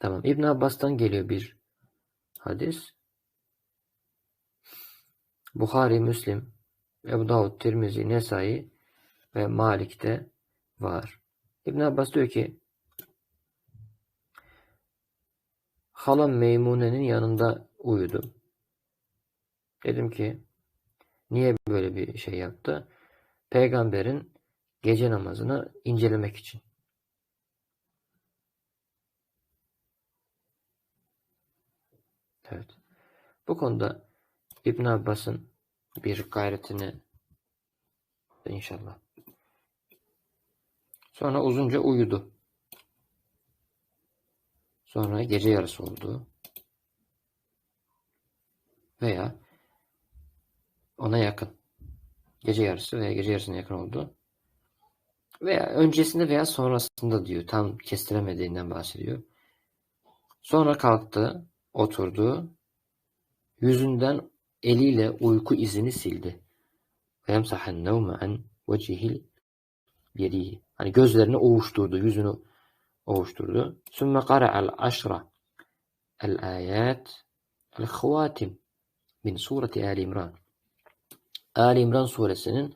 Tamam. İbn Abbas'tan geliyor bir hadis. Buhari, Müslim, Ebu Davud, Tirmizi, Nesai ve Malik'te var. İbn Abbas diyor ki halam Meymune'nin yanında uyudum. Dedim ki niye böyle bir şey yaptı? Peygamberin gece namazını incelemek için. Evet. Bu konuda İbn Abbas'ın bir gayretini inşallah. Sonra uzunca uyudu. Sonra gece yarısı oldu. Veya ona yakın. Gece yarısı veya gece yarısına yakın oldu. Veya öncesinde veya sonrasında diyor. Tam kestiremediğinden bahsediyor. Sonra kalktı, oturdu. Yüzünden eliyle uyku izini sildi. Ve yemsahen nevme an vecihil yedihi. Hani gözlerini ovuşturdu, yüzünü ovuşturdu. Sümme qara'al aşra el ayat el havatim min sureti Ali İmran. Ali İmran suresinin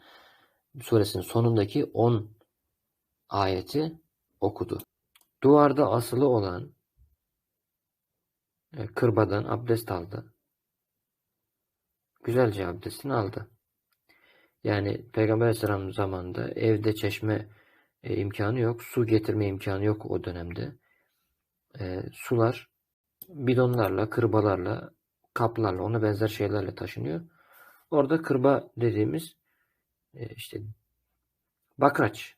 suresinin sonundaki 10 ayeti okudu. Duvarda asılı olan kırbadan abdest aldı. Güzelce abdestini aldı. Yani Peygamber Aleyhisselam zamanında evde çeşme e, imkanı yok. Su getirme imkanı yok o dönemde. E, sular bidonlarla, kırbalarla, kaplarla, ona benzer şeylerle taşınıyor. Orada kırba dediğimiz e, işte bakraç,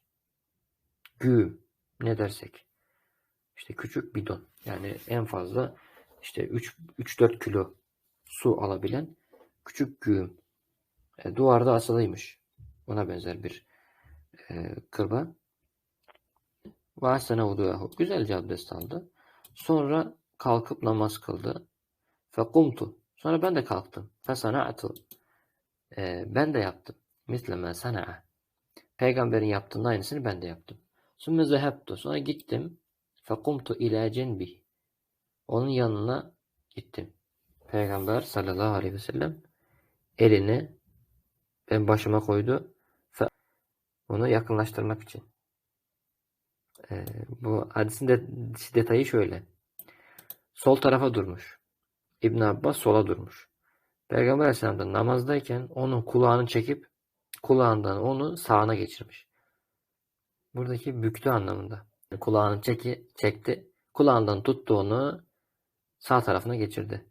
güğüm ne dersek. işte küçük bidon. Yani en fazla işte 3-4 kilo su alabilen küçük güğüm. E, duvarda asılıymış. Ona benzer bir e, kırba. Vahsene vuduyahu. Güzelce abdest aldı. Sonra kalkıp namaz kıldı. Fekumtu. Sonra ben de kalktım. Fesana'tu. E, ben de yaptım. Misleme sana'a. Peygamberin yaptığının aynısını ben de yaptım. Sümme zehebtu. Sonra gittim. Fekumtu ila cenbih. Onun yanına gittim. Peygamber sallallahu aleyhi ve sellem elini ben başıma koydu. Onu yakınlaştırmak için. Ee, bu hadisin de, detayı şöyle. Sol tarafa durmuş. İbn Abbas sola durmuş. Peygamber Aleyhisselam da namazdayken onun kulağını çekip kulağından onu sağına geçirmiş. Buradaki büktü anlamında. Kulağını çeki, çekti. Kulağından tuttu onu sağ tarafına geçirdi.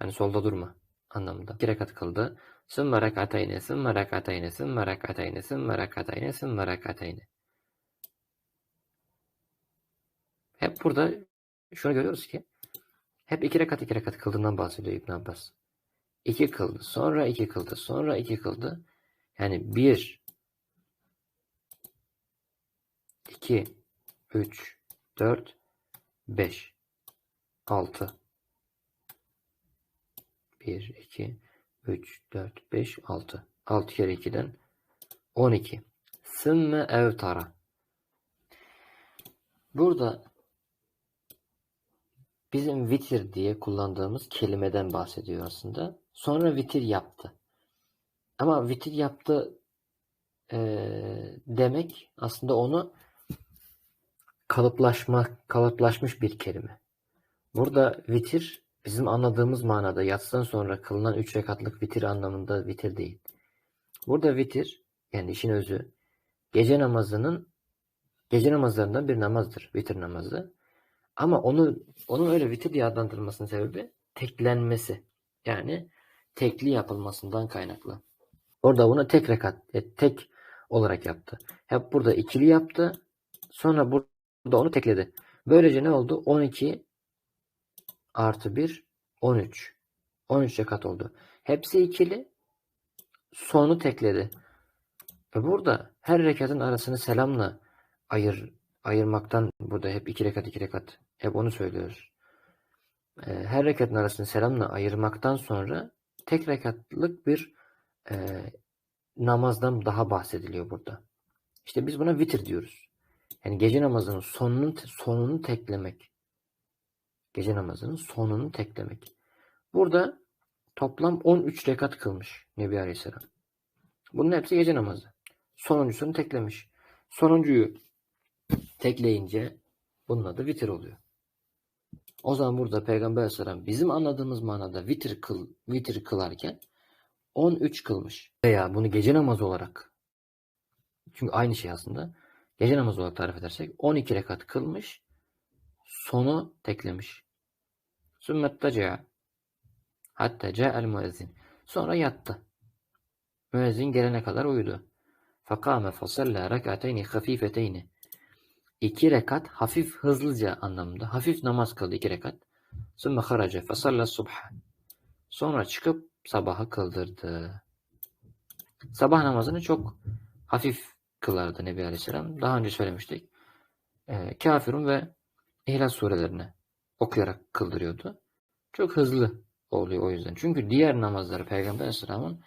Yani solda durma anlamında. İki rekat kıldı. Sümme rekatayne, sümme rekatayne, sümme rekatayne, sümme rekatayne, sümme rekatayne. Hep burada şunu görüyoruz ki hep iki rekat iki rekat kıldığından bahsediyor İbn Abbas. İki kıldı, sonra iki kıldı, sonra iki kıldı. Yani bir, iki, üç, dört, beş, altı. Bir, iki, üç, dört, beş, altı. Altı kere ikiden on iki. Sümme evtara. Burada bizim vitir diye kullandığımız kelimeden bahsediyor aslında. Sonra vitir yaptı. Ama vitir yaptı e, demek aslında onu kalıplaşma, kalıplaşmış bir kelime. Burada vitir bizim anladığımız manada yatsıdan sonra kılınan üç rekatlık vitir anlamında vitir değil. Burada vitir yani işin özü gece namazının gece namazlarından bir namazdır. Vitir namazı. Ama onu onun öyle vitir diye adlandırılmasının sebebi teklenmesi. Yani tekli yapılmasından kaynaklı. Orada bunu tek rekat, e, tek olarak yaptı. Hep burada ikili yaptı. Sonra burada onu tekledi. Böylece ne oldu? 12 artı 1 13. 13 rekat oldu. Hepsi ikili. Sonu tekledi. Ve burada her rekatın arasını selamla ayır, ayırmaktan burada hep iki rekat iki rekat. Hep onu söylüyoruz. Ee, her rekatın arasını selamla ayırmaktan sonra tek rekatlık bir e, namazdan daha bahsediliyor burada. İşte biz buna vitir diyoruz. Yani gece namazının sonunun sonunu teklemek. Gece namazının sonunu teklemek. Burada toplam 13 rekat kılmış Nebi Aleyhisselam. Bunun hepsi gece namazı. Sonuncusunu teklemiş. Sonuncuyu tekleyince bunun adı vitir oluyor. O zaman burada Peygamber Aleyhisselam bizim anladığımız manada vitir kıl, vitir kılarken 13 kılmış. Veya bunu gece namazı olarak çünkü aynı şey aslında. Gece namazı olarak tarif edersek 12 rekat kılmış. Sonu teklemiş. Sümmettaca hatta ca'el müezzin. Sonra yattı. Müezzin gelene kadar uyudu. Fakame fasalla rekateyni hafifeteyni. İki rekat hafif hızlıca anlamında. Hafif namaz kıldı iki rekat. Sümme haraca fasalla subha. Sonra çıkıp sabahı kıldırdı. Sabah namazını çok hafif kılardı Nebi Aleyhisselam. Daha önce söylemiştik. E, Kafirun ve İhlas surelerini okuyarak kıldırıyordu. Çok hızlı oluyor o yüzden. Çünkü diğer namazları Peygamber Aleyhisselam'ın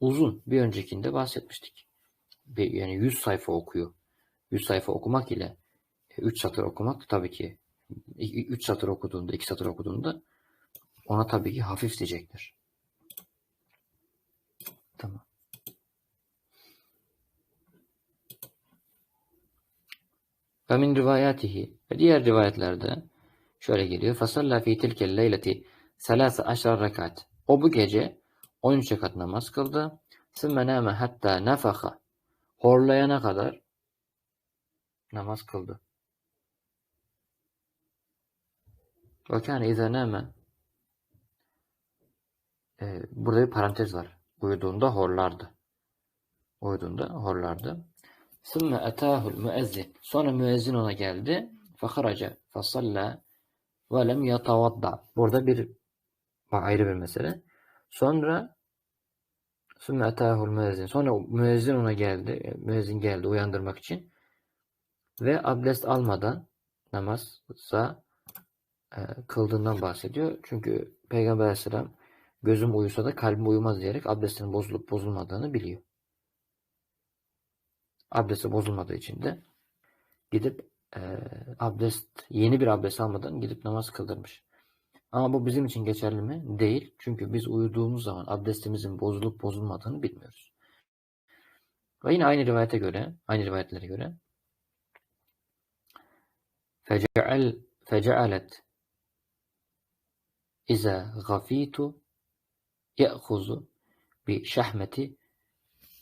uzun. Bir öncekinde bahsetmiştik. Yani 100 sayfa okuyor. 100 sayfa okumak ile 3 satır okumak tabii ki 3 satır okuduğunda, 2 satır okuduğunda ona tabii ki hafif diyecektir. Tamam. Ve min rivayatihi ve diğer rivayetlerde şöyle geliyor. Fasalla fi tilkel leyleti selâse aşar rekat. O bu gece 13 rekat namaz kıldı. Sümme nâme hatta nefaka. Horlayana kadar namaz kıldı. Ve kâne izâ nâme ee, burada bir parantez var. Uyuduğunda horlardı. Uyuduğunda horlardı. Sümme etâhul müezzin. Sonra müezzin ona geldi. Fesallâ ve lem yatavadda. Burada bir ayrı bir mesele. Sonra sümme etâhul müezzin. Sonra müezzin ona geldi. Müezzin geldi uyandırmak için. Ve abdest almadan namazsa e, kıldığından bahsediyor. Çünkü Peygamber Aleyhisselam gözüm uyusa da kalbim uyumaz diyerek abdestinin bozulup bozulmadığını biliyor abdesti bozulmadığı için de gidip e, abdest yeni bir abdest almadan gidip namaz kıldırmış. Ama bu bizim için geçerli mi? Değil. Çünkü biz uyuduğumuz zaman abdestimizin bozulup bozulmadığını bilmiyoruz. Ve yine aynı rivayete göre, aynı rivayetlere göre fece'alet iza gafitu ye'huzu bi şahmeti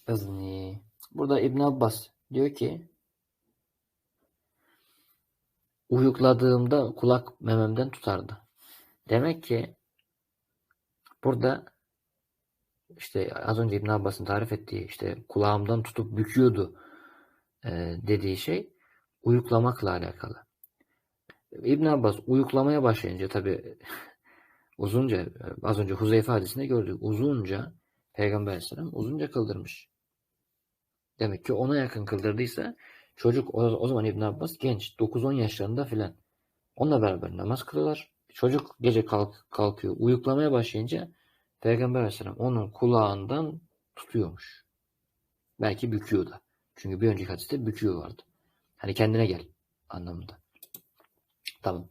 izni Burada İbn Abbas diyor ki uyukladığımda kulak mememden tutardı. Demek ki burada işte az önce İbn Abbas'ın tarif ettiği işte kulağımdan tutup büküyordu e, dediği şey uyuklamakla alakalı. İbn Abbas uyuklamaya başlayınca tabi uzunca az önce Huzeyfe hadisinde gördük uzunca Peygamber Aleyhisselam uzunca kıldırmış. Demek ki ona yakın kıldırdıysa çocuk o, o zaman İbn Abbas genç 9-10 yaşlarında filan. Onunla beraber namaz kılıyorlar. Çocuk gece kalk, kalkıyor. Uyuklamaya başlayınca Peygamber Aleyhisselam onun kulağından tutuyormuş. Belki büküyor da. Çünkü bir önceki hadiste büküyor vardı. Hani kendine gel anlamında. Tamam.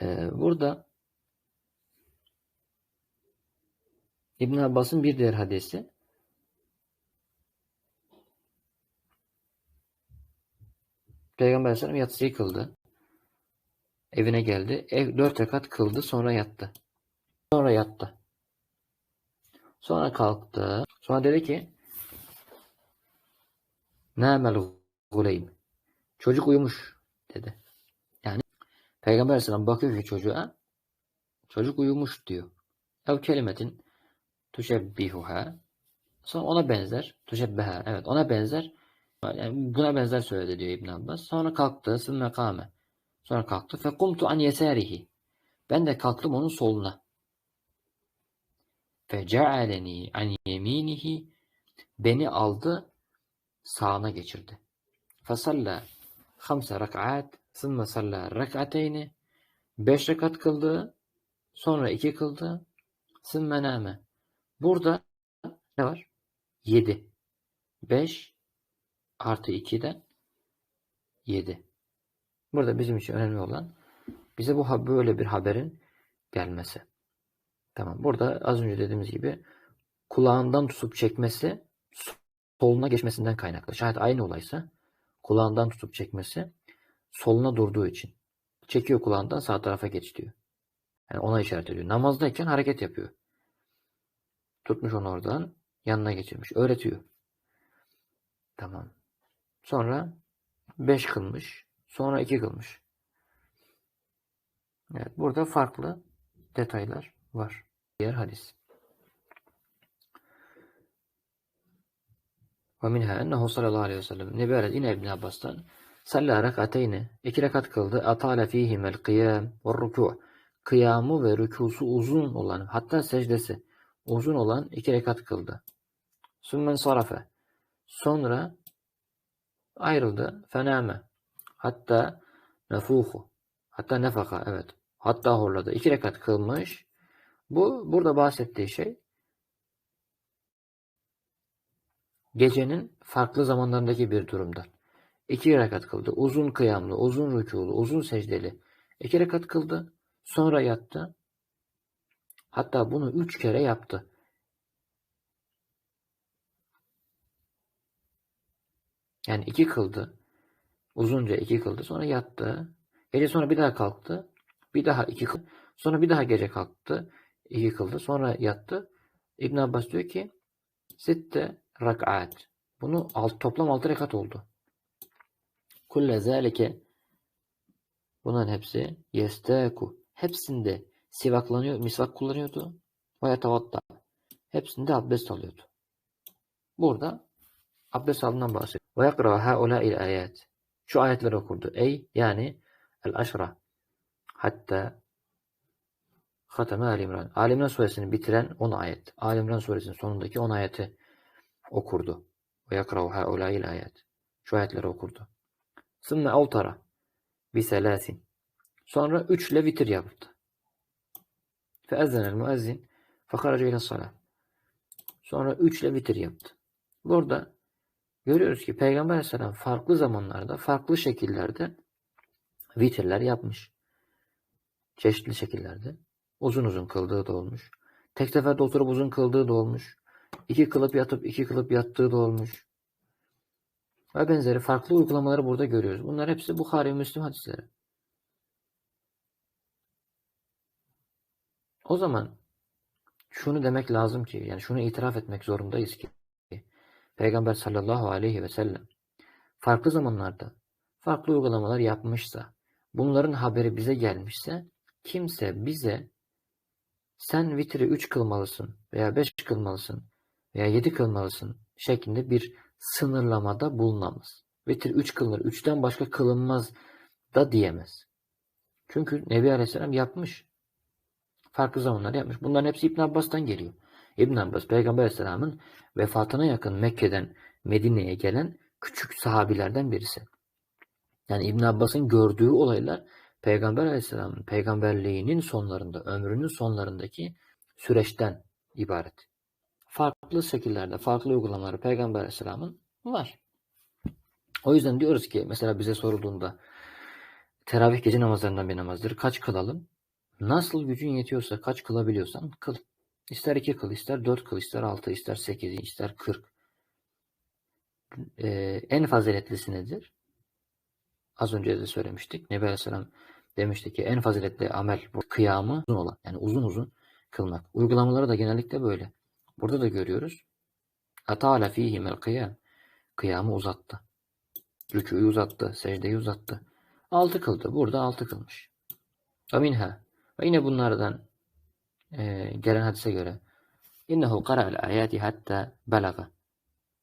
Ee, burada İbn Abbas'ın bir diğer hadisi Peygamber Aleyhisselam yatsıyı kıldı. Evine geldi. Ev dört rekat kıldı. Sonra yattı. Sonra yattı. Sonra kalktı. Sonra dedi ki Nâmel guleym. Çocuk uyumuş dedi. Yani Peygamber Aleyhisselam bakıyor ki çocuğa çocuk uyumuş diyor. Ev kelimetin tuşebbihuha sonra ona benzer tuşebbeha evet ona benzer yani buna benzer söyledi diyor İbn Abbas. Sonra kalktı. Sümme kâme. Sonra kalktı. Fekumtu an yesârihi. Ben de kalktım onun soluna. Fece'aleni an yeminihi. Beni aldı sağına geçirdi. Fesalla hamse rak'at. Sümme salla rak'ateyni. Beş rekat kıldı. Sonra iki kıldı. Sümme nâme. Burada ne var? Yedi. Beş artı 2'den 7. Burada bizim için önemli olan Bize bu böyle bir haberin gelmesi. Tamam. Burada az önce dediğimiz gibi kulağından tutup çekmesi soluna geçmesinden kaynaklı. Şayet aynı olaysa kulağından tutup çekmesi soluna durduğu için. Çekiyor kulağından sağ tarafa geç diyor. Yani ona işaret ediyor. Namazdayken hareket yapıyor. Tutmuş onu oradan yanına geçirmiş. Öğretiyor. Tamam. Sonra 5 kılmış. Sonra 2 kılmış. Evet, burada farklı detaylar var. Diğer hadis. Ve minha ennehu sallallahu aleyhi ve sellem Nebi Aleyh yine İbn Abbas'tan Salla rekateyni iki rekat kıldı. Atale fihimel kıyam ve rükû Kıyamı ve rükusu uzun olan hatta secdesi uzun olan iki rekat kıldı. Sümmen sarafe Sonra ayrıldı. Fename hatta nefuhu hatta nefaka evet hatta horladı. İki rekat kılmış. Bu burada bahsettiği şey gecenin farklı zamanlarındaki bir durumdan. İki rekat kıldı. Uzun kıyamlı, uzun rükûlu, uzun secdeli. İki rekat kıldı. Sonra yattı. Hatta bunu üç kere yaptı. Yani iki kıldı. Uzunca iki kıldı. Sonra yattı. Gece sonra bir daha kalktı. Bir daha iki kıldı. Sonra bir daha gece kalktı. iki kıldı. Sonra yattı. İbn Abbas diyor ki sitte rak'at. Bunu alt, toplam altı rekat oldu. Kulle zâlike bunların hepsi yestâku. Hepsinde sivaklanıyor, misvak kullanıyordu. Ve yetavatta. Hepsinde abdest alıyordu. Burada abdest aldığından bahsediyor. Ve yakra haulâil ayet. Şu ayetleri okurdu. Ey yani el aşra. Hatta Hateme Ali İmran. Ali İmran suresini bitiren 10 ayet. Ali İmran suresinin sonundaki 10 ayeti okurdu. Ve yakrahu haulâil ayet. Şu ayetleri okurdu. Sümme avtara biselasin. Sonra üçle vitir yaptı. Feezzenel müezzin fekaraca ile salat. Sonra üçle vitir yaptı. Burada görüyoruz ki Peygamber Aleyhisselam farklı zamanlarda, farklı şekillerde vitirler yapmış. Çeşitli şekillerde. Uzun uzun kıldığı da olmuş. Tek seferde oturup uzun kıldığı da olmuş. İki kılıp yatıp iki kılıp yattığı da olmuş. Ve benzeri farklı uygulamaları burada görüyoruz. Bunlar hepsi Bukhari ve Müslim hadisleri. O zaman şunu demek lazım ki, yani şunu itiraf etmek zorundayız ki, Peygamber sallallahu aleyhi ve sellem farklı zamanlarda farklı uygulamalar yapmışsa, bunların haberi bize gelmişse, kimse bize sen vitri 3 kılmalısın veya 5 kılmalısın veya 7 kılmalısın şeklinde bir sınırlamada bulunamaz. Vitir 3 kılınır, 3'ten başka kılınmaz da diyemez. Çünkü Nebi Aleyhisselam yapmış. Farklı zamanlar yapmış. Bunların hepsi İbn Abbas'tan geliyor. İbn Abbas Peygamber Aleyhisselam'ın vefatına yakın Mekke'den Medine'ye gelen küçük sahabilerden birisi. Yani İbn Abbas'ın gördüğü olaylar Peygamber Aleyhisselam'ın peygamberliğinin sonlarında, ömrünün sonlarındaki süreçten ibaret. Farklı şekillerde, farklı uygulamaları Peygamber Aleyhisselam'ın var. O yüzden diyoruz ki mesela bize sorulduğunda teravih gece namazlarından bir namazdır. Kaç kılalım? Nasıl gücün yetiyorsa, kaç kılabiliyorsan kıl. İster iki kıl, ister dört kıl, ister altı, ister sekiz, ister kırk. Ee, en faziletlisi nedir? Az önce de söylemiştik. Nebi Aleyhisselam demişti ki en faziletli amel bu kıyamı uzun olan. Yani uzun uzun kılmak. Uygulamaları da genellikle böyle. Burada da görüyoruz. Atala fihimel kıyam. Kıyamı uzattı. Rükûyu uzattı. Secdeyi uzattı. Altı kıldı. Burada altı kılmış. Ve minha. Ve yine bunlardan gelen hadise göre İnnehu qara'al ayati hatta belaga.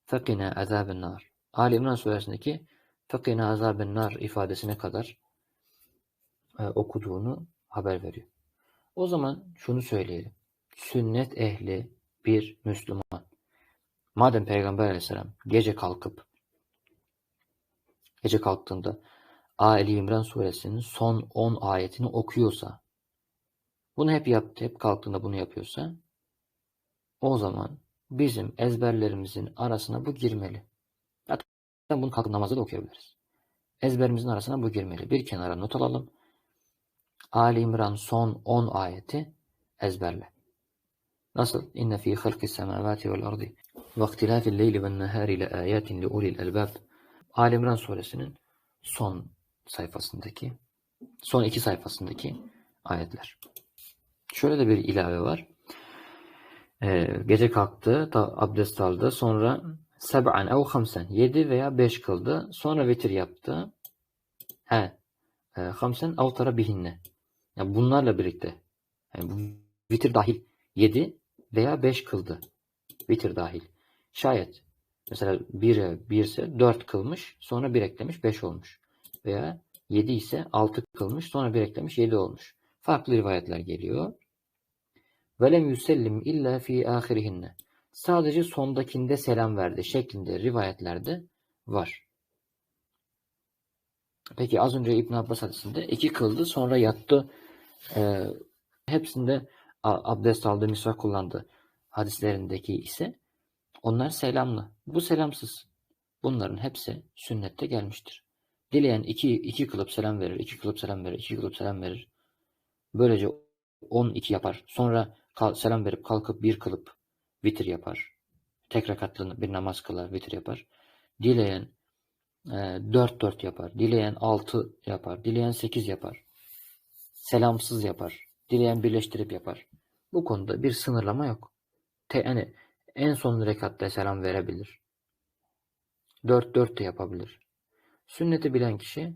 Fekina azabın nar. Ali İmran suresindeki fekina azabın nar ifadesine kadar e, okuduğunu haber veriyor. O zaman şunu söyleyelim. Sünnet ehli bir Müslüman. Madem Peygamber aleyhisselam gece kalkıp gece kalktığında Ali İmran suresinin son 10 ayetini okuyorsa bunu hep yaptı, hep kalktığında bunu yapıyorsa o zaman bizim ezberlerimizin arasına bu girmeli. Zaten bunu kalkıp namazda da okuyabiliriz. Ezberimizin arasına bu girmeli. Bir kenara not alalım. Ali İmran son 10 ayeti ezberle. Nasıl? İnne fî halkis semâvâti vel ardi ve ihtilâfil leyli ven nehâri le âyâtin li ulil elbâb. Ali İmran suresinin son sayfasındaki, son iki sayfasındaki ayetler. Şöyle de bir ilave var. Ee, gece kalktı, da abdest aldı, sonra seb'an ev hamsen, yedi veya beş kıldı, sonra vitir yaptı. He, e, hamsen avtara bihinne. Yani bunlarla birlikte, yani bu vitir dahil yedi veya beş kıldı. Vitir dahil. Şayet mesela 1'e 1 ise 4 kılmış, sonra 1 eklemiş 5 olmuş. Veya 7 ise 6 kılmış, sonra 1 eklemiş 7 olmuş. Farklı rivayetler geliyor. Velem yüsellim illa fi ahirihinne. Sadece sondakinde selam verdi şeklinde rivayetlerde var. Peki az önce İbn Abbas hadisinde iki kıldı sonra yattı. Ee, hepsinde abdest aldı, misvak kullandı. Hadislerindeki ise onlar selamlı. Bu selamsız. Bunların hepsi sünnette gelmiştir. Dileyen iki, iki kılıp selam verir, iki kılıp selam verir, iki kılıp selam verir. Böylece 12 yapar. Sonra selam verip kalkıp bir kılıp vitir yapar. Tek rekatlı bir namaz kılar, vitir yapar. Dileyen e, 4-4 yapar. Dileyen 6 yapar. Dileyen 8 yapar. Selamsız yapar. Dileyen birleştirip yapar. Bu konuda bir sınırlama yok. Te, yani en son rekatta selam verebilir. 4-4 de yapabilir. Sünneti bilen kişi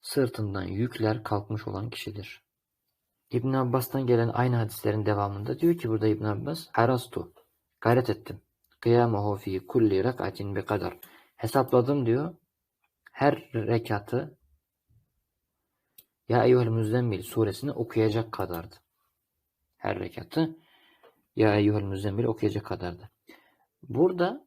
sırtından yükler kalkmış olan kişidir. İbn Abbas'tan gelen aynı hadislerin devamında diyor ki burada İbn Abbas harastu gayret ettim. Kıyamahu fi kulli rek'atin bi kadar. Hesapladım diyor. Her rekatı Ya Eyyuhel Müzzemmil suresini okuyacak kadardı. Her rekatı Ya Eyyuhel Müzzemmil okuyacak kadardı. Burada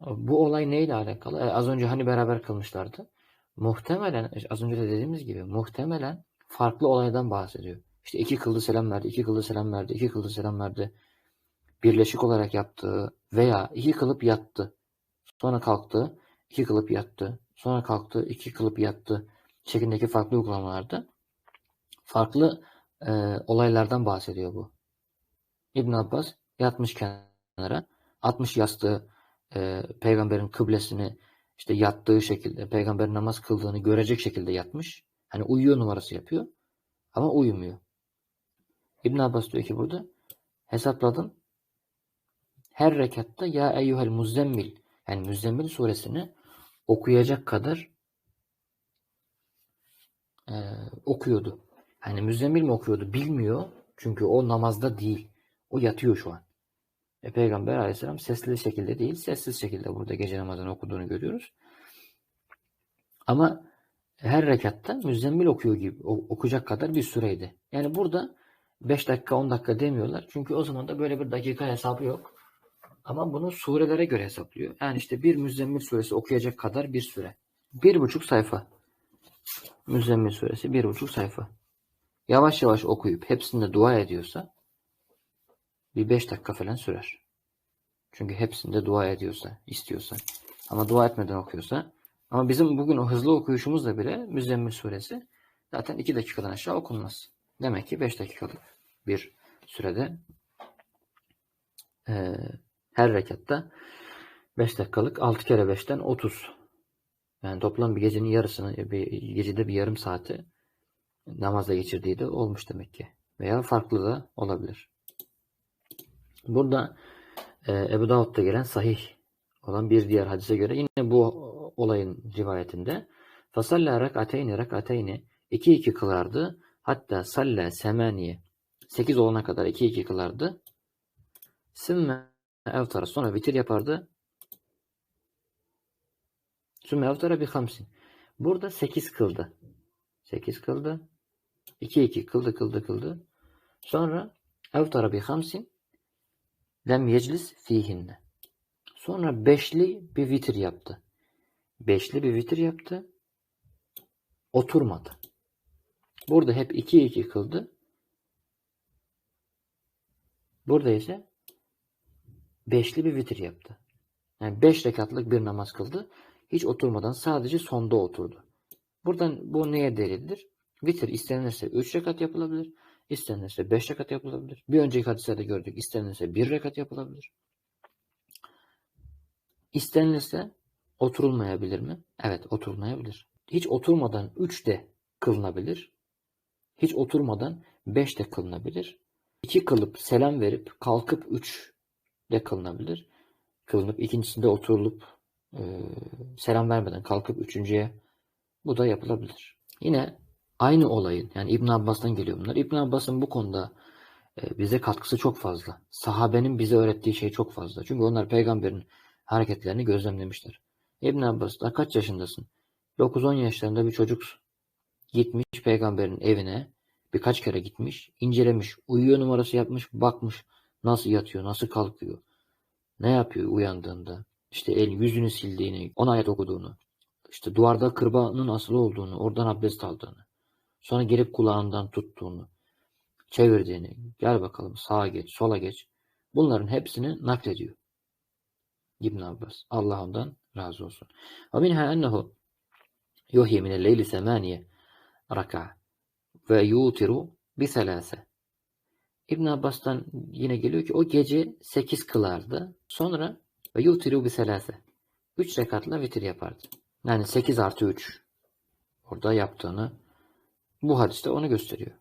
bu olay neyle alakalı? E, az önce hani beraber kılmışlardı. Muhtemelen az önce de dediğimiz gibi muhtemelen farklı olaydan bahsediyor. İşte iki kıldı selam verdi, iki kıldı selam verdi, iki kıldı selam verdi. Birleşik olarak yaptığı veya iki kılıp yattı. Sonra kalktı, iki kılıp yattı. Sonra kalktı, iki kılıp yattı. Şeklindeki farklı uygulamalarda farklı e, olaylardan bahsediyor bu. İbn Abbas yatmış kenara, atmış yastığı e, peygamberin kıblesini işte yattığı şekilde, peygamberin namaz kıldığını görecek şekilde yatmış. Hani uyuyor numarası yapıyor ama uyumuyor. İbn Abbas diyor ki burada hesapladım. Her rekatta ya eyyuhel muzzemmil yani Müzzemmil suresini okuyacak kadar e, okuyordu. Hani Müzzemmil mi okuyordu bilmiyor. Çünkü o namazda değil. O yatıyor şu an. E, Peygamber aleyhisselam sesli şekilde değil, sessiz şekilde burada gece namazını okuduğunu görüyoruz. Ama her rekatta müzzemmil okuyor gibi okuyacak kadar bir süreydi. Yani burada 5 dakika 10 dakika demiyorlar. Çünkü o zaman da böyle bir dakika hesabı yok. Ama bunu surelere göre hesaplıyor. Yani işte bir müzzemmil suresi okuyacak kadar bir süre. Bir buçuk sayfa. Müzzemmil suresi bir buçuk sayfa. Yavaş yavaş okuyup hepsinde dua ediyorsa bir beş dakika falan sürer. Çünkü hepsinde dua ediyorsa, istiyorsa. Ama dua etmeden okuyorsa. Ama bizim bugün o hızlı okuyuşumuzla bile Müzzemmil suresi zaten iki dakikadan aşağı okunmaz. Demek ki beş dakikalık bir sürede e, her rekatta 5 dakikalık 6 kere 5'ten 30. Yani toplam bir gecenin yarısını, bir gecede bir yarım saati namazda geçirdiği de olmuş demek ki. Veya farklı da olabilir. Burada e, Ebu Davud'da gelen sahih olan bir diğer hadise göre yine bu olayın rivayetinde fasalla rak'ateyni rak'ateyni 2 2 kılardı. Hatta salla semaniye 8 olana kadar 2 2 kılardı. Sümme evtara sonra vitir yapardı. Sümme evtara bir hamsin. Burada 8 kıldı. 8 kıldı. 2 2 kıldı kıldı kıldı. Sonra evtara bir hamsin. Lem yeclis fihinne. Sonra beşli bir vitir yaptı. Beşli bir vitir yaptı. Oturmadı. Burada hep 2 2 kıldı. Burada ise beşli bir vitir yaptı. Yani beş rekatlık bir namaz kıldı. Hiç oturmadan sadece sonda oturdu. Buradan bu neye delildir? Vitir istenirse 3 rekat yapılabilir. istenirse 5 rekat yapılabilir. Bir önceki hadislerde gördük. istenirse 1 rekat yapılabilir. İstenilirse oturulmayabilir mi? Evet oturulmayabilir. Hiç oturmadan 3 de kılınabilir. Hiç oturmadan 5 de kılınabilir. 2 kılıp selam verip kalkıp 3 de kılınabilir. Kılınıp ikincisinde oturulup e, selam vermeden kalkıp üçüncüye bu da yapılabilir. Yine aynı olayın yani İbn Abbas'tan geliyor bunlar. İbn Abbas'ın bu konuda e, bize katkısı çok fazla. Sahabenin bize öğrettiği şey çok fazla. Çünkü onlar peygamberin hareketlerini gözlemlemişler. İbn Abbas da kaç yaşındasın? 9-10 yaşlarında bir çocuksun. Gitmiş peygamberin evine birkaç kere gitmiş, incelemiş, uyuyor numarası yapmış, bakmış nasıl yatıyor, nasıl kalkıyor, ne yapıyor uyandığında, işte el yüzünü sildiğini, on ayet okuduğunu, işte duvarda kırbanın asılı olduğunu, oradan abdest aldığını, sonra gelip kulağından tuttuğunu, çevirdiğini, gel bakalım sağa geç, sola geç. Bunların hepsini naklediyor. İbn Abbas. Allah ondan razı olsun. Ve minha ennehu yuhyi minel leyli semaniye raka ve yutiru bi selase. İbn Abbas'tan yine geliyor ki o gece 8 kılardı. Sonra ve yutiru bi selase. 3 rekatla vitir yapardı. Yani 8 artı 3 orada yaptığını bu hadiste onu gösteriyor.